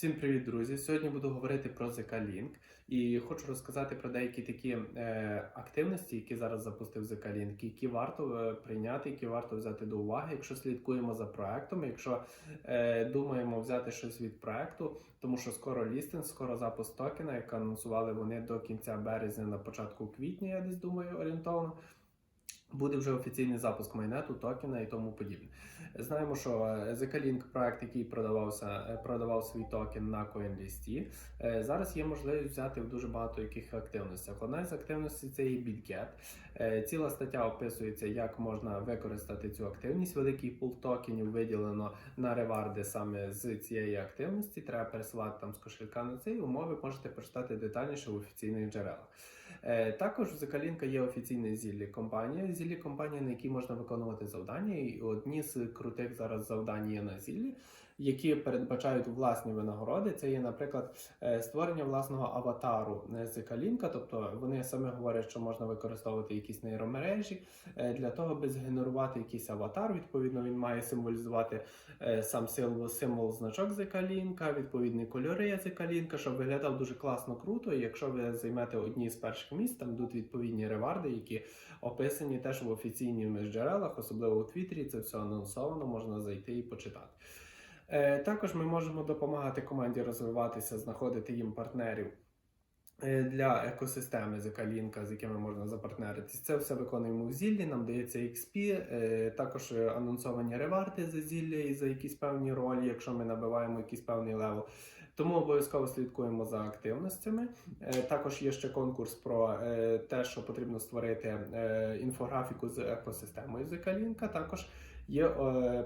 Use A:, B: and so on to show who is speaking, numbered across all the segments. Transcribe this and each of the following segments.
A: Всім привіт, друзі! Сьогодні буду говорити про ZK Link і хочу розказати про деякі такі е, активності, які зараз запустив ZK Link, які варто е, прийняти, які варто взяти до уваги, якщо слідкуємо за проектом, якщо е, думаємо взяти щось від проекту, тому що скоро лістинг, скоро запуск токена, як анонсували вони до кінця березня, на початку квітня, я десь думаю, орієнтовно. Буде вже офіційний запуск майнету, токена і тому подібне. Знаємо, що е, ZK-Link проект, який продавався, е, продавав свій токен на CoinList, е, зараз є можливість взяти в дуже багато яких активностях. Одна з активностей це і BitGet. Е, Ціла стаття описується, як можна використати цю активність. Великий пул токенів виділено на реварди саме з цієї активності. Треба пересилати там з кошелька на цей умови. Можете почитати детальніше в офіційних джерелах. Е, Також Закалінка є офіційне зіллі компанія. Зіллі компанія, на якій можна виконувати завдання. І одні з крутих зараз завдань є на зіллі, які передбачають власні винагороди. Це є, наприклад, е, створення власного аватару Закалінка. Тобто вони самі говорять, що можна використовувати якісь нейромережі е, для того, аби згенерувати якийсь аватар. Відповідно, він має символізувати е, сам символ, символ значок Закалінка, відповідні кольори Закалінка, щоб виглядав дуже класно, круто. Якщо ви займете одні з перших місць, там будуть відповідні реварди, які описані теж в офіційних джерелах, особливо у Твіттері. Це все анонсовано, можна зайти і почитати. Е, Також ми можемо допомагати команді розвиватися, знаходити їм партнерів. Е, Для екосистеми Закалінка, з якими можна запартнеритись, це все виконуємо в зіллі. Нам дається XP, е, також анонсовані реварди за зілля і за якісь певні ролі, якщо ми набиваємо якийсь певний левел. Тому обов'язково слідкуємо за активностями. Е, Також є ще конкурс про те, що потрібно створити інфографіку з екосистемою Закалінка. Також є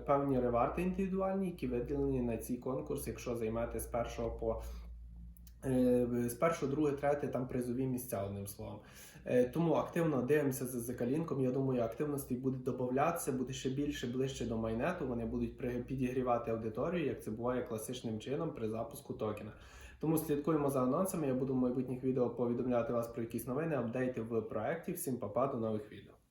A: певні реварди індивідуальні, які виділені на цей конкурс, якщо займете з першого по з першого, друге, третє, там призові місця, одним словом. Е, Тому активно дивимося за Закалінком. Я думаю, активності буде додатися, буде ще більше ближче до майнету. Вони будуть підігрівати аудиторію, як це буває класичним чином при запуску токена. Тому слідкуємо за анонсами. Я буду в майбутніх відео повідомляти вас про якісь новини, апдейти в проекті. Всім па-па, до нових відео.